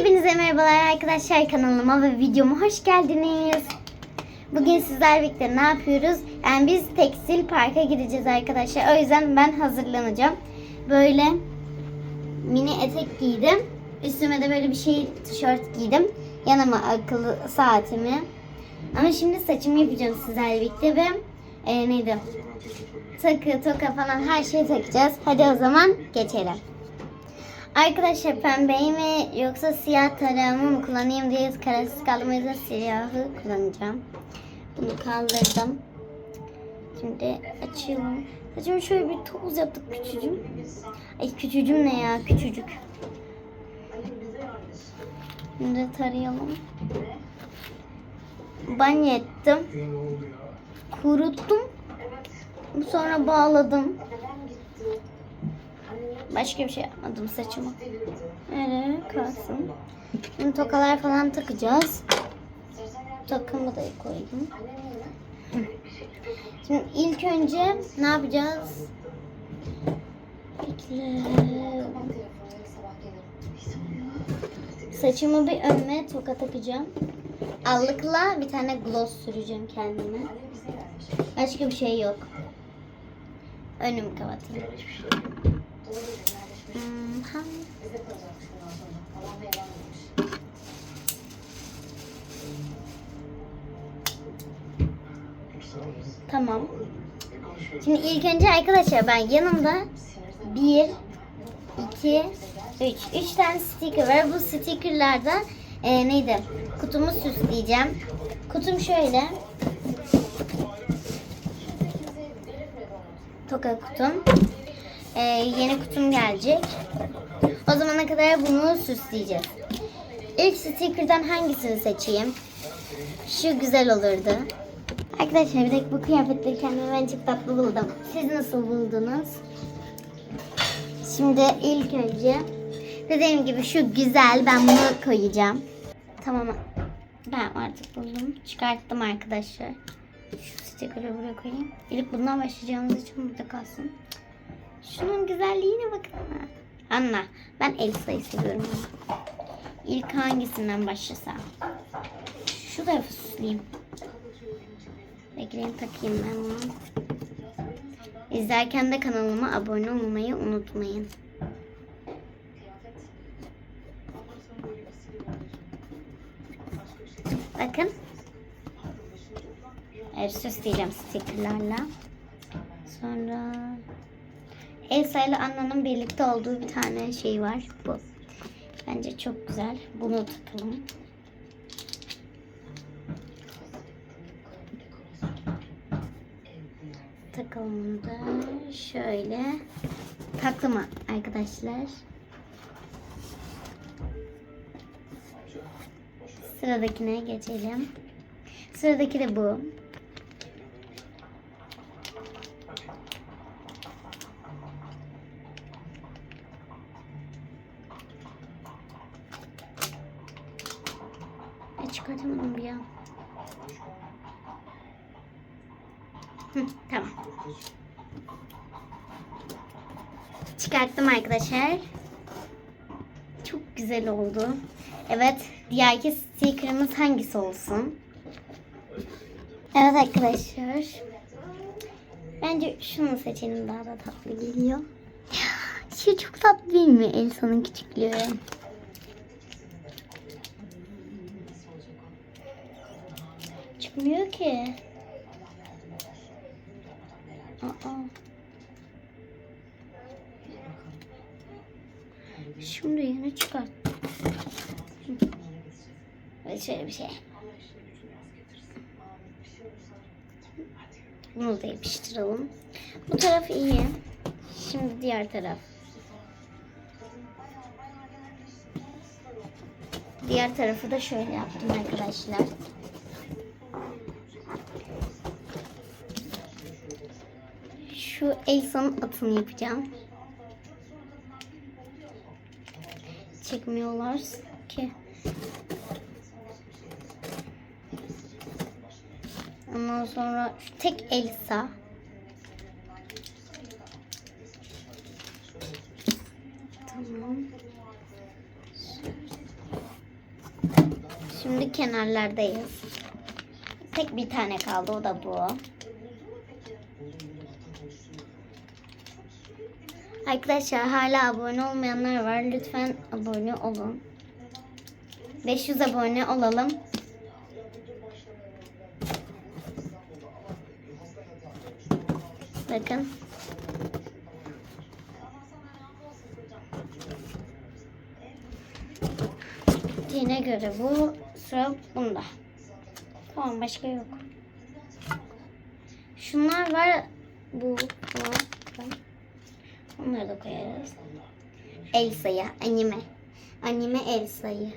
Hepinize merhabalar arkadaşlar kanalıma ve videoma hoş geldiniz. Bugün sizler birlikte ne yapıyoruz? Yani biz tekstil parka gideceğiz arkadaşlar. O yüzden ben hazırlanacağım. Böyle mini etek giydim. Üstüme de böyle bir şey tişört giydim. Yanıma akıllı saatimi. Ama şimdi saçımı yapacağım sizlerle birlikte ve e, neydi? Takı, toka falan her şeyi takacağız. Hadi o zaman geçelim. Arkadaşlar pembeyi mi yoksa siyah tarağımı mı kullanayım diye kararsız kaldım. O yüzden siyahı kullanacağım. Bunu kaldırdım. Şimdi açıyorum. Saçımı şöyle bir toz yaptık küçücüm. Ay küçücüm ne ya küçücük. Şimdi tarayalım. Banyo ettim. Kuruttum. Sonra bağladım. Başka bir şey yapmadım saçıma. Öyle kalsın. Şimdi tokalar falan takacağız. Tokamı da koydum. Şimdi ilk önce ne yapacağız? Bekle. Saçımı bir önüme toka takacağım. Allıkla bir tane gloss süreceğim kendime. Başka bir şey yok. Önümü kapatayım. Tamam. Şimdi ilk önce arkadaşlar ben yanımda bir, iki, üç. Üç tane sticker var. Bu stickerlarda e, neydi? Kutumu süsleyeceğim. Kutum şöyle. Toka kutum. E, yeni kutum gelecek. O zamana kadar bunu süsleyeceğiz. İlk sticker'dan hangisini seçeyim? Şu güzel olurdu. Arkadaşlar bir dakika bu kıyafetleri kendime ben çok tatlı buldum. Siz nasıl buldunuz? Şimdi ilk önce dediğim gibi şu güzel ben bunu koyacağım. Tamam ben artık buldum. Çıkarttım arkadaşlar. Şu sticker'ı buraya koyayım. İlk bundan başlayacağımız için burada kalsın. Şunun güzelliğine bakın. Anla ben Elsa'yı seviyorum. İlk hangisinden başlasam? Şu tarafı süsleyeyim. Bekleyin takayım ben bunu. İzlerken de kanalıma abone olmayı unutmayın. Bakın. Evet süsleyeceğim stickerlarla. Sonra Elsa ile Anna'nın birlikte olduğu bir tane şey var. Bu. Bence çok güzel. Bunu takalım. Takalım da şöyle. Taklama arkadaşlar. Sıradakine geçelim. Sıradaki de bu. Çıkartamadım bir ya. Hı, tamam. Çıkarttım arkadaşlar. Çok güzel oldu. Evet, diğer iki sticker'ımız hangisi olsun? Evet arkadaşlar. Bence şunu seçelim daha da tatlı geliyor. Şu çok tatlı değil mi Elsa'nın küçüklüğü? Çıkmıyor ki. Aa. Şimdi yeni çıkart. Böyle şöyle bir şey. Bunu da yapıştıralım. Bu taraf iyi. Şimdi diğer taraf. Diğer tarafı da şöyle yaptım arkadaşlar. Şu Elsa'nın atını yapacağım. Çekmiyorlar ki. Ondan sonra şu tek Elsa. Tamam. Şimdi kenarlardayız. Tek bir tane kaldı o da bu. Arkadaşlar hala abone olmayanlar var. Lütfen abone olun. 500 abone olalım. Bakın. Dine göre bu sıra bunda. Tamam başka yok. Şunlar var. Bu var. Onları da koyarız. Elsa'ya anime. Anime Elsa'yı.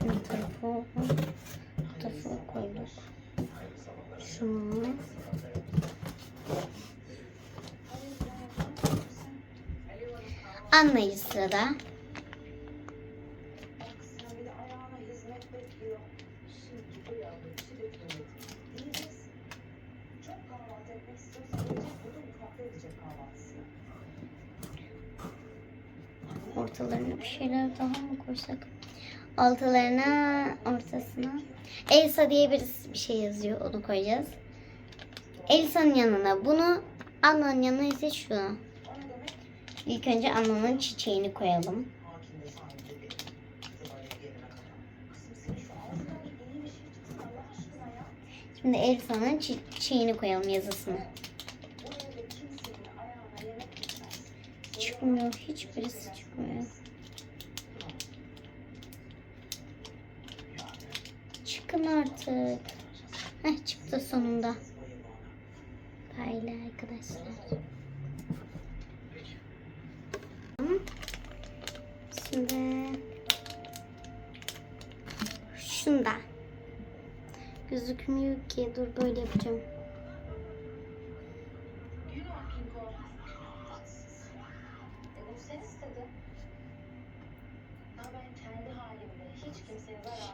Bu tarafı, bu tarafı koyduk. Şunu. Anlayız sırada. Ortalarına bir şeyler daha mı koysak? Altılarına, ortasına. Elsa diye birisi bir şey yazıyor. Onu koyacağız. Elsa'nın yanına bunu, Anna'nın yanına ise şunu. İlk önce Anna'nın çiçeğini koyalım. Şimdi Elsa'nın çi- çiçeğini koyalım yazısını. Çıkmıyor. Hiçbirisi çıkmıyor. Çıkın artık. Heh çıktı sonunda. Böyle arkadaşlar. Şimdi şunda gözükmüyor ki. Dur böyle yapacağım.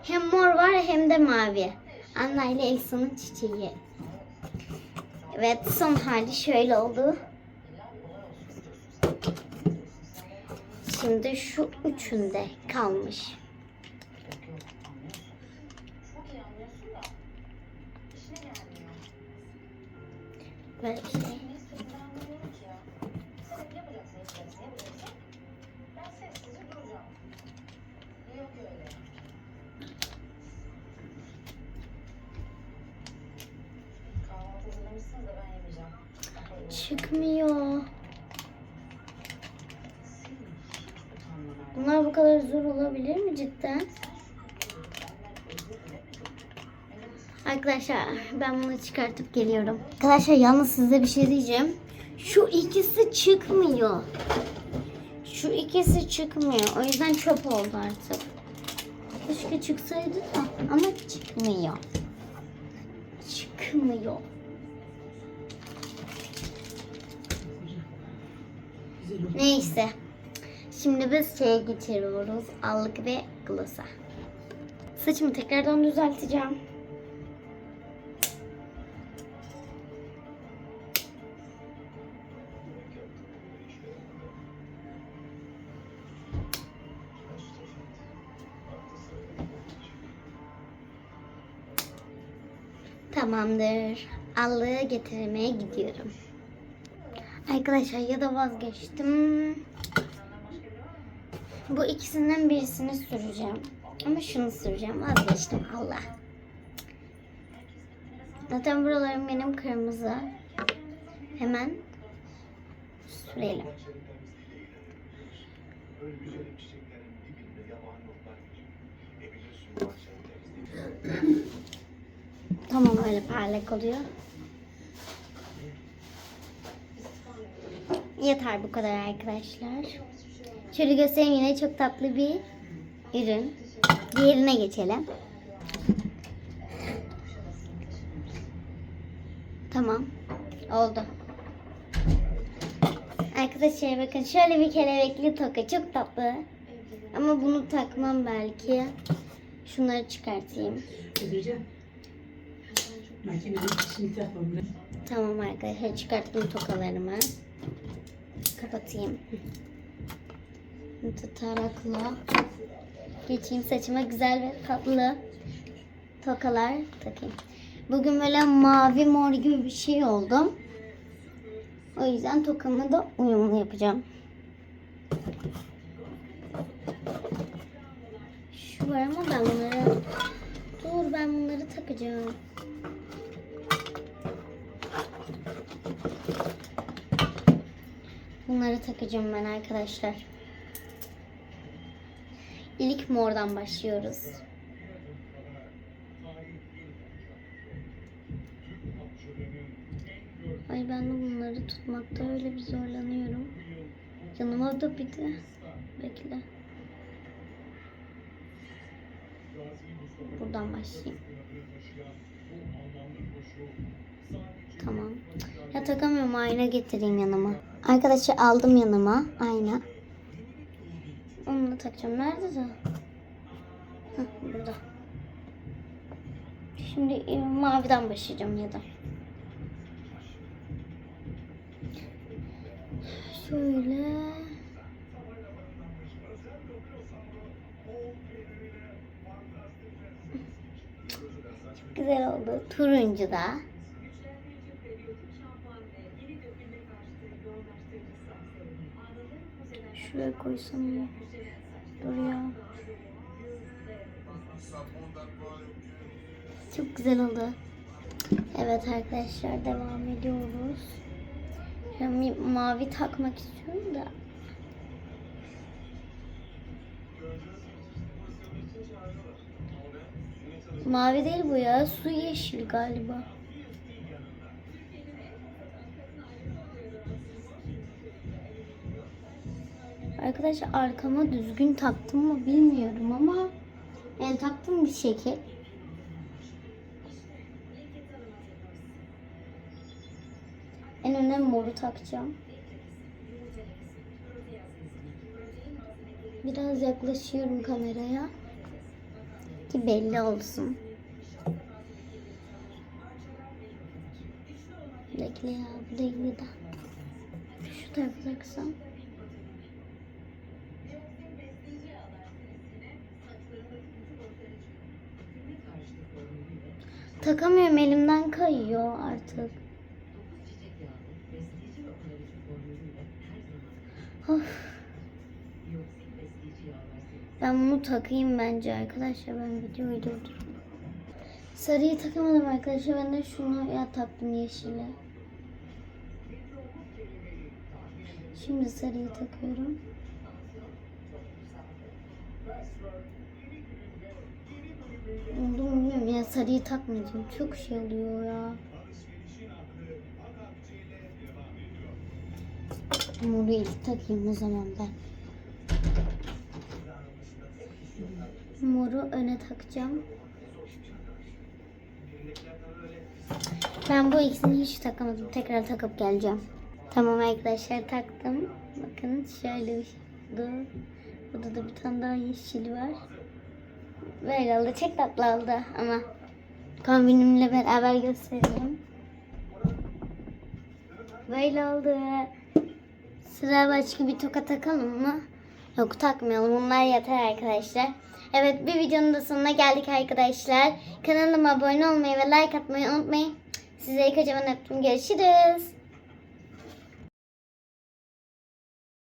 Hem mor var hem de mavi. Anna ile Elsa'nın çiçeği. Evet son hali şöyle oldu. Şimdi şu üçünde kalmış. Böyle Çıkmıyor. Bunlar bu kadar zor olabilir mi cidden? Arkadaşlar ben bunu çıkartıp geliyorum. Arkadaşlar yalnız size bir şey diyeceğim. Şu ikisi çıkmıyor. Şu ikisi çıkmıyor. O yüzden çöp oldu artık. Keşke çıksaydı da ama çıkmıyor. Çıkmıyor. Neyse. Şimdi biz şeye geçiriyoruz. Allık ve glosa. Saçımı tekrardan düzelteceğim. Tamamdır. Allığı getirmeye gidiyorum. Arkadaşlar ya da vazgeçtim. Bu ikisinden birisini süreceğim. Ama şunu süreceğim. Vazgeçtim. Allah. Zaten buralarım benim kırmızı. Hemen sürelim. Tamam öyle parlak oluyor. Yeter bu kadar arkadaşlar. Şöyle göstereyim yine çok tatlı bir ürün. Diğerine geçelim. Tamam. Oldu. Arkadaşlar bakın şöyle bir kelebekli toka çok tatlı. Ama bunu takmam belki. Şunları çıkartayım. Yapmam. Tamam arkadaşlar çıkarttım tokalarımı. Kapatayım. Tarakla geçeyim saçıma güzel ve tatlı tokalar takayım. Bugün böyle mavi mor gibi bir şey oldum. O yüzden tokamı da uyumlu yapacağım. Şu var ama ben bunları... Dur ben bunları takacağım. Bunları takacağım ben arkadaşlar. İlk mordan başlıyoruz. Ay ben de bunları tutmakta öyle bir zorlanıyorum. Yanıma da bir de bekle. Buradan başlayayım. Tamam. Ya takamıyorum ayna getireyim yanıma. Arkadaşlar aldım yanıma ayna. Onu da takacağım. Nerede de? Burada. Şimdi maviden başlayacağım ya da. Şöyle. Güzel oldu. Turuncu da. Şuraya koysam ya. Dur ya. Çok güzel oldu. Evet arkadaşlar devam ediyoruz. Bir mavi takmak istiyorum da. Mavi değil bu ya. Su yeşil galiba. Arkadaşlar arkama düzgün taktım mı bilmiyorum ama yani taktım bir şekil. En öne moru takacağım. Biraz yaklaşıyorum kameraya. Ki belli olsun. Bekle ya bu değil de. Şu tarafa taksam. Takamıyorum elimden kayıyor artık. Of. Ben bunu takayım bence arkadaşlar. Ben videoyu durdurayım. Sarıyı takamadım arkadaşlar. Ben de şunu ya taktım yeşile. Şimdi sarıyı takıyorum. Oldu Ya sarıyı takmayacağım. Çok şey oluyor ya. Moru ilk takayım o zaman ben. Moru öne takacağım. Ben bu ikisini hiç takamadım. Tekrar takıp geleceğim. Tamam arkadaşlar taktım. Bakın şöyle bir şey oldu. Burada da bir tane daha yeşil var. Böyle oldu. Çok tatlı oldu ama kombinimle beraber göstereyim. Böyle oldu. Sıra başka bir toka takalım mı? Yok takmayalım. Bunlar yeter arkadaşlar. Evet bir videonun da sonuna geldik arkadaşlar. Kanalıma abone olmayı ve like atmayı unutmayın. Size kocaman öptüm. Görüşürüz.